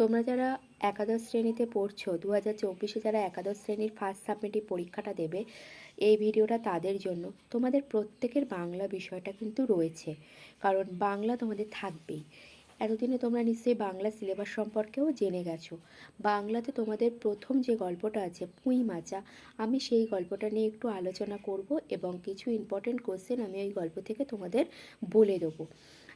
তোমরা যারা একাদশ শ্রেণীতে পড়ছো দু হাজার চব্বিশে যারা একাদশ শ্রেণির ফার্স্ট সাবমিটিভ পরীক্ষাটা দেবে, এই ভিডিওটা তাদের জন্য। তোমাদের প্রত্যেকের বাংলা বিষয়টা কিন্তু রয়েছে, কারণ বাংলা তোমাদের থাকবেই। এতদিনে তোমরা নিশ্চয়ই বাংলা সিলেবাস সম্পর্কেও জেনে গেছো। বাংলাতে তোমাদের প্রথম যে গল্পটা আছে, পুঁই মাচা, আমি সেই গল্পটা নিয়ে একটু আলোচনা করব এবং কিছু ইম্পর্টেন্ট কোশ্চেন আমি ওই গল্প থেকে তোমাদের বলে দেবো।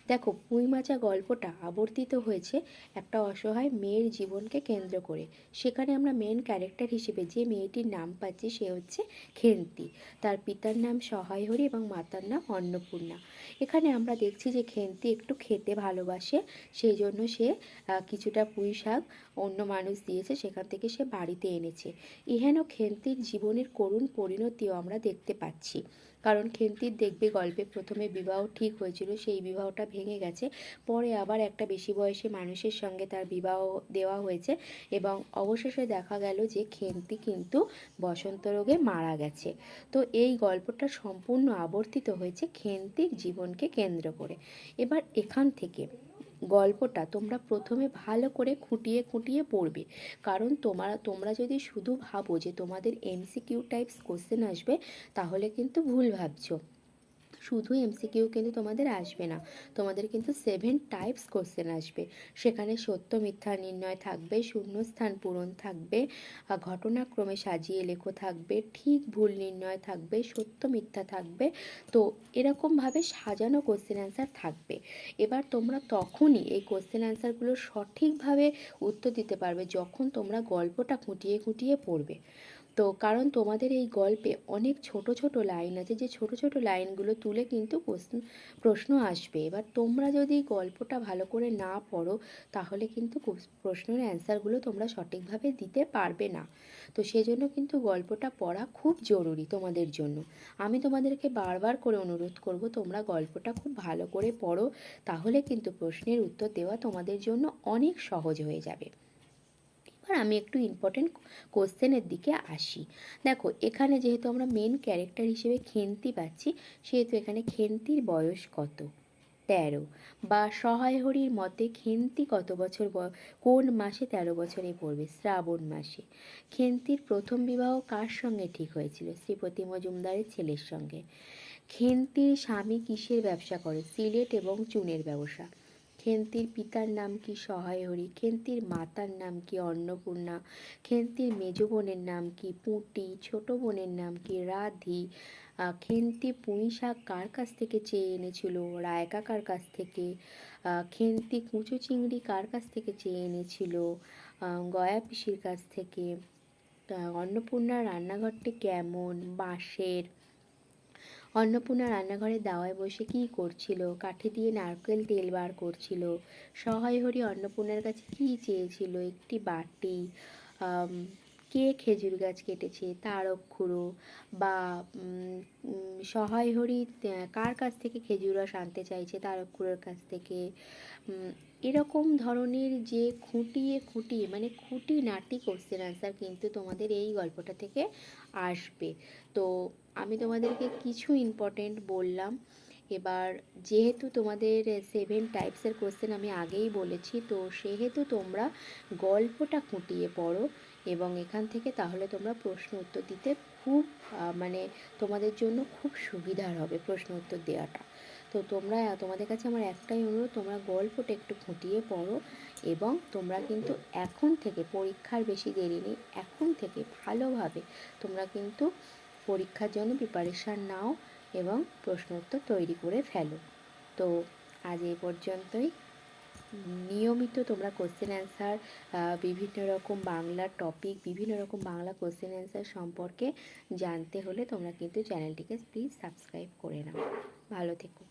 দেখো, পুঁই মাচা গল্পটা আবর্তিত হয়েছে একটা অসহায় মেয়ের জীবনকে কেন্দ্র করে। সেখানে আমরা মেন ক্যারেক্টার হিসেবে যে মেয়েটির নাম পাচ্ছি, সে হচ্ছে খেন্তি। তার পিতার নাম সহায় হরি এবং মাতার নাম অন্নপূর্ণা। এখানে আমরা দেখছি যে খেন্তি একটু খেতে ভালোবাসে সেই জন্য সে কিছুটা পুঁই শাক অন্য মানুষ দিয়েছে, সেখান থেকে সে বাড়িতে এনেছে। ইহেন খেন্তির জীবনের করুণ পরিণতিও আমরা দেখতে পাচ্ছি। কারণ খেন্তির দেখবে গল্পে প্রথমে বিবাহ ঠিক হয়েছিল, সেই বিবাহটা ভেঙে গেছে। পরে আবার একটা বেশি বয়সী মানুষের সঙ্গে তার বিবাহ দেওয়া হয়েছে এবং অবশেষে দেখা গেল যে খেন্তি কিন্তু বসন্ত রোগে মারা গেছে। তো এই গল্পটা সম্পূর্ণ আবর্তিত হয়েছে খেন্তির জীবনকে কেন্দ্র করে। এবার এখান থেকে গল্পটা তোমরা প্রথমে ভালো করে খুঁটিয়ে খুঁটিয়ে পড়বে। কারণ তোমরা তোমরা যদি শুধু ভাবো যে তোমাদের এমসিকিউ টাইপস কোশ্চেন আসবে, তাহলে কিন্তু ভুল ভাবছ। শুধু এমসিকিউ কিন্তু তোমাদের আসবে না। তোমাদের কিন্তু সেভেন টাইপস কোশ্চেন আসবে। সেখানে সত্য, মিথ্যা, নির্ণয় থাকবে, শূন্যস্থান পূরণ থাকবে ঘটনাক্রমে সাজিয়ে লেখো থাকবে, ঠিক ভুল নির্ণয় থাকবে, সত্য, মিথ্যা থাকবে। তো এরকমভাবে সাজানো কোশ্চেন অ্যান্সার থাকবে। এবার তোমরা তখনই এই কোশ্চেন অ্যান্সারগুলো সঠিকভাবে উত্তর দিতে পারবে যখন তোমরা গল্পটা খুঁটিয়ে খুঁটিয়ে পড়বে। তো কারণ তোমাদের এই গল্পে অনেক ছোট ছোট লাইন আছে, যে ছোট ছোট লাইনগুলো তুলে কিন্তু প্রশ্ন প্রশ্ন আসবে। এবার তোমরা যদি গল্পটা ভালো করে না পড়ো, তাহলে কিন্তু প্রশ্নের অ্যান্সারগুলো তোমরা সঠিকভাবে দিতে পারবে না। তো সেজন্য কিন্তু গল্পটা পড়া খুব জরুরি তোমাদের জন্য। আমি তোমাদেরকে বারবার করে অনুরোধ করব, তোমরা গল্পটা খুব ভালো করে পড়ো, তাহলে কিন্তু প্রশ্নের উত্তর দেওয়া তোমাদের জন্য অনেক সহজ হয়ে যাবে। এবার আমি একটু ইম্পর্টেন্ট কোশ্চেনের দিকে আসি। দেখো, এখানে যেহেতু আমরা মেন ক্যারেক্টার হিসেবে খেন্তি পাচ্ছি, সেহেতু এখানে খেন্তির বয়স কত? তেরো। বা সহায় হরির মতে খেন্তি কত বছর কোন মাসে তেরো বছরে পড়বে? শ্রাবণ মাসে। খেন্তির প্রথম বিবাহ কার সঙ্গে ঠিক হয়েছিল? শ্রীপতি মজুমদারের ছেলের সঙ্গে। খেন্তির স্বামী কিসের ব্যবসা করে? সিলেট এবং চুনের ব্যবসা। খেন্তির পিতার নাম কি সহায় হরি খেন্তির মাতার নাম কি অন্নপূর্ণা, খেন্তির মেজ বোনের নাম কি পুঁটি, ছোট বোনের নাম কি রাধি খেন্তি পুঁই শাক কার কাছ থেকে চেয়ে এনেছিল রায় কাকার কাছ থেকে খেন্তি কুঁচো চিংড়ি কার কাছ থেকে চেয়ে এনেছিল গয়া পিসির কাছ থেকে অন্নপূর্ণার রান্নাঘরটি কেমন, বাঁশের অন্নপূর্ণা রান্নাঘরে দাওয়ায় বসে কি করছিল? কাঠি দিয়ে নারকেল তেল বার করছিল। সহায় হরি অন্নপূর্ণার কাছে কি চেয়েছিল? একটি বাটি কে খেজুর গাছ কেটেছে? তার অক্ষুরো বা সহায় হরি কার কাছ থেকে খেজুর রস আনতে চাইছে তার অক্ষুরের কাছ থেকে? এরকম ধরনের যে খুঁটিয়ে খুঁটিয়ে মানে খুঁটি নাটি কোশ্চেন আনসার কিন্তু তোমাদের এই গল্পটা থেকে আসবে। তো আমি তোমাদেরকে কিছু ইম্পর্টেন্ট বললাম। এবার যেহেতু তোমাদের সেভেন টাইপসের কোশ্চেন আমি আগেই বলেছি, তো সেহেতু তোমরা গল্পটা খুঁটিয়ে পড়ো এবং এখান থেকে তাহলে তোমরা প্রশ্ন উত্তর দিতে খুব মানে তোমাদের জন্য খুব সুবিধার হবে প্রশ্ন উত্তর দেওয়াটা। তো তোমরা তোমাদের কাছে আমার একটাই অনুরোধ, তোমরা গল্পটা একটু খুঁটিয়ে পড়ো এবং তোমরা কিন্তু এখন থেকে পরীক্ষার বেশি দেরি নেই, এখন থেকে ভালোভাবে তোমরা কিন্তু পরীক্ষার জন্য প্রিপারেশান নাও এবং প্রশ্ন উত্তর তৈরি করে ফেলো। তো আজ এই পর্যন্তই। নিয়মিত তোমরা কোশ্চেন অ্যান্সার বিভিন্ন রকম বাংলা টপিক বিভিন্ন রকম বাংলা কোশ্চেন অ্যান্সার সম্পর্কে জানতে হলে তোমরা কিন্তু চ্যানেলটিকে প্লিজ সাবস্ক্রাইব করে নাও। ভালো থেকো।